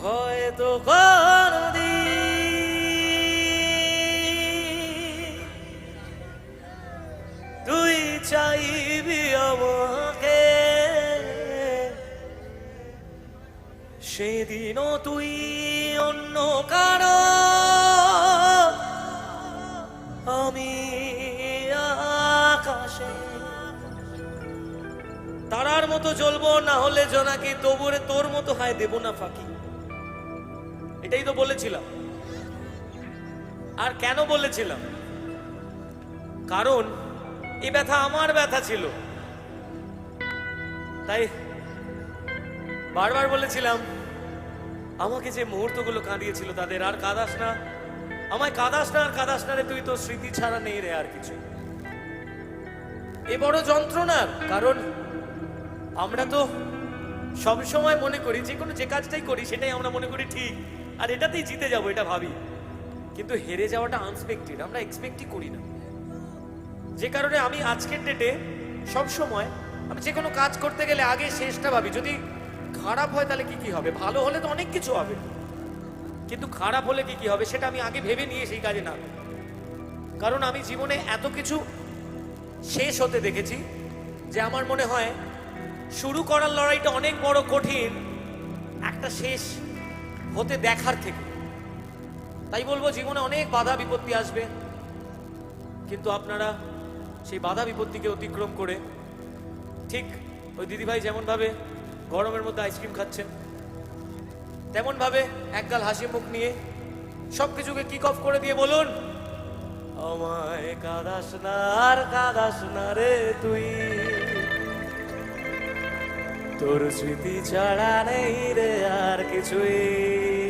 হয়তো চাইবি আমাকে? সেদিনও তুই অন্য কারও? আমি আকাশে। তারার মতো জ্বলবো না হলে জোনাকি, তবুরে তোর মতো হায় দেব না ফাঁকি। এটাই তো বলেছিলাম। আর কেন বলেছিলাম? কারণ এই ব্যথা আমার ব্যথা ছিল। তাই বারবার বলেছিলাম, আমাকে যে মুহূর্তগুলো কাঁদিয়েছিল তাদের আর কাঁদাস না। আমায় কাঁদাস না আর কাঁদাস না রে, তুই তো স্মৃতি ছাড়া নেই রে আর কিছু। এ বড় যন্ত্রণার কারণ আমরা তো সব সময় মনে করি, যে কোনো যে কাজটাই করি, সেটাই আমরা মনে করি ঠিক। আর এটাতেই জিতে যাব, এটা ভাবি। কিন্তু হেরে যাওয়াটা আনএক্সপেক্টেড আমরা এক্সপেক্টই করি না। যে কারণে আমি আজকের ডেটে সব সময় আমি যে কোনো কাজ করতে গেলে আগে শেষটা ভাবি। যদি খারাপ হয় তাহলে কি কি হবে? ভালো হলে তো অনেক কিছু হবে। কিন্তু খারাপ হলে কি কি হবে সেটা আমি আগে ভেবে নিয়ে সেই কাজে না কারণ আমি জীবনে এত কিছু শেষ হতে দেখেছি যে আমার মনে হয় শুরু করার লড়াইটা অনেক বড় কঠিন একটা শেষ হতে দেখার থেকে। তাই বলব, জীবনে অনেক বাধা বিপত্তি আসবে। কিন্তু আপনারা সেই বাধা বিপত্তিকে অতিক্রম করে ঠিক ওই দিদিভাই যেমন ভাবে গরমের মধ্যে আইসক্রিম খাচ্ছেন তেমন ভাবে একগাল হাসি মুখ নিয়ে সব কিছুকে কিক অফ করে দিয়ে বলুন, আমায় কাদাস না কাদাস না রে তুই। তোর স্মৃতি ছাড়া নেই রে আর কিছুই।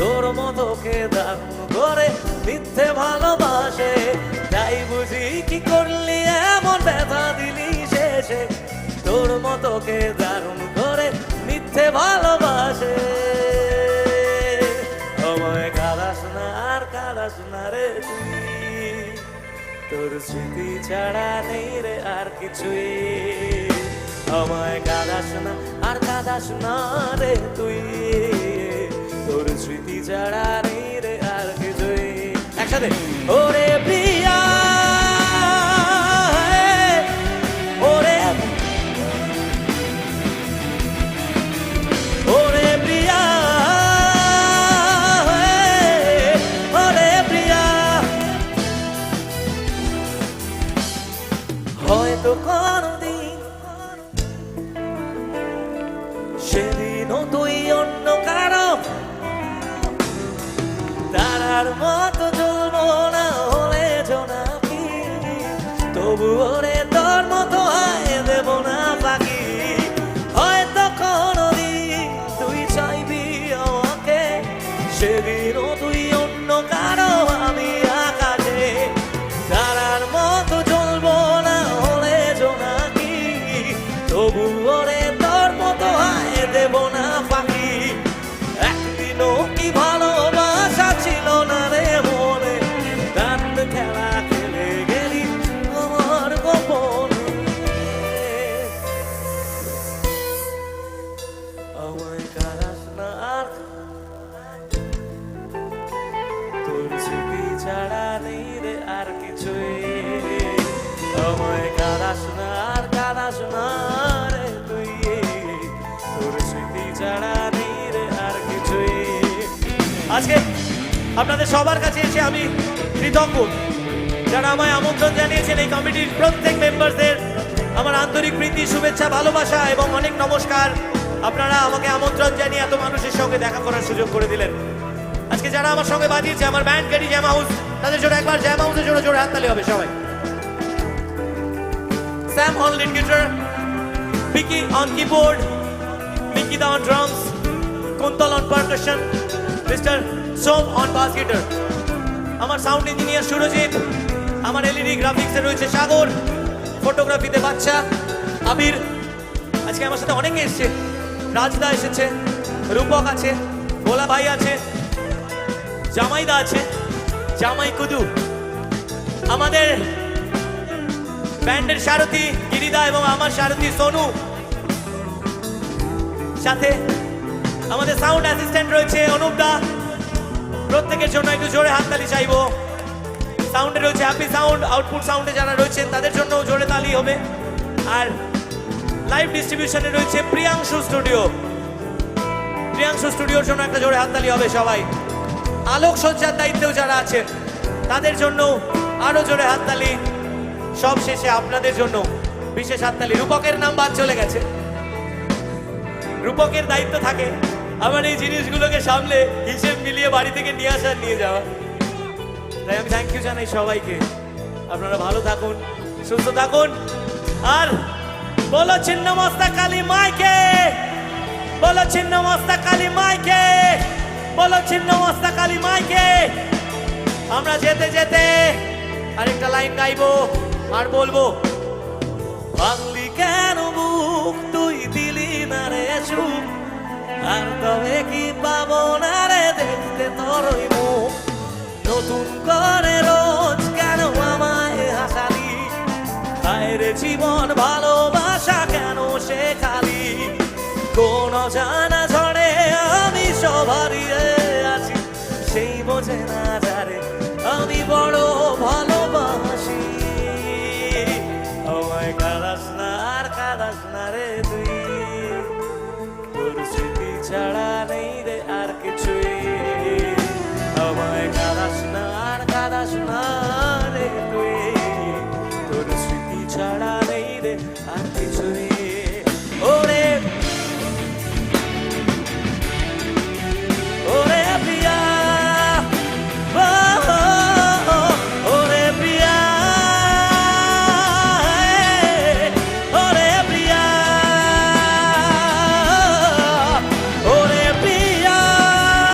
তোর মতোকে দারুণ করে মিথ্যে ভালোবাসে। তাই বুঝি কি করলি, এমন ব্যথা দিলি শেষে। তোর মতোকে দারুণ করে মিথ্যে ভালোবাসে। আমায় কাদাস না, আর কাদাস না রে তুই। তোর স্মৃতি ছাড়া নেই রে আর কিছুই। আমায় কাদাস না, আর কাদাস না রে তুই। ছাড়া নেই রে আর কিছুই। একসাথে। ওরে তারার মতো জ্বলবো না হলে জোনাকি। তবু ওরে তোর মতো হয় দেব না বাকি হয়তো কোনদিন তুই চাইবি আমাকে, সেদিনও তুই অন্য কারও, আমি আকাশে। তারার মতো জ্বলবো না হলে জোনাকি। তবু আজকে আপনাদের সবার কাছে এসে আমি কৃতজ্ঞ। যারা আমায় আমন্ত্রণ জানিয়েছেন এই কমিটির প্রত্যেক মেম্বারদের আমার আন্তরিক প্রীতি শুভেচ্ছা ভালোবাসা এবং অনেক নমস্কার। আপনারা আমাকে আমন্ত্রণ জানিয়ে এত মানুষের সঙ্গে দেখা করার সুযোগ করে দিলেন। আজকে যারা আমার সঙ্গে বাজিয়েছে আমার ব্যান্ড গেটি জ্যাম হাউস তাদের জন্য একবার জ্যাম হাউসের জন্য জোরে হাততালি হবে সবাই। Sam on lead guitar Vicky on keyboard, Nikita on drums, Kuntal on percussion, Mr. Som on bass guitar. আমার সাউন্ড ইঞ্জিনিয়ার সুরজিৎ আমার এলইডি গ্রাফিক্সে রয়েছে সাগর ফটোগ্রাফিতে বাচ্চা, আবির, আজকে আমার সাথে অনেকে এসছে, রাজদা এসেছে, রূপক আছে, ভোলা ভাই আছে, জামাইদা আছে, জামাই কুদু, আমাদের ব্যান্ডের সারথি গিরিদা এবং আমার সারথি সোনু সাথে আমাদের সাউন্ড অ্যাসিস্ট্যান্ট রয়েছে অনুপ দা প্রত্যেকের জন্য একটু জোরে হাততালি চাইব। সাউন্ডে রয়েছে হ্যাপি সাউন্ড আউটপুট সাউন্ডে যারা রয়েছেন, তাদের জন্য জোরে তালি হবে। আর লাইভ ডিস্ট্রিবিউশনে রয়েছে প্রিয়াংশু স্টুডিও প্রিয়াংশু স্টুডিওর জন্য একটা জোরে হাততালি হবে সবাই। আলোক সজ্জার দায়িত্বেও যারা আছেন, তাদের জন্য আরও জোরে হাততালি। সব শেষে আপনাদের জন্য বিশেষ হাততালি। রূপকের নাম বাদ চলে গেছে। রূপকের দায়িত্ব থাকে। আমার এই জিনিসগুলোকে সামলে হিসেব মিলিয়ে বাড়ি থেকে নিয়ে আসার, নিয়ে যাওয়া। তাই আমি থ্যাংক ইউ জানাই সবাইকে। আপনারা ভালো থাকুন, সুস্থ থাকুন। আর বলো ছিন্ন মস্তা কালী মাইকে, বলো ছিন্ন মস্তা কালী মাইকে, বলো ছিন্ন মস্তা কালী মাইকে। আমরা যেতে যেতে আরেকটা লাইন গাইবো, আর বলব বাংলি কেন বুক তুই দিলি না রে সুখ আর তবে কি পাবো না রে দেখতে তোর মুখ নতুন করে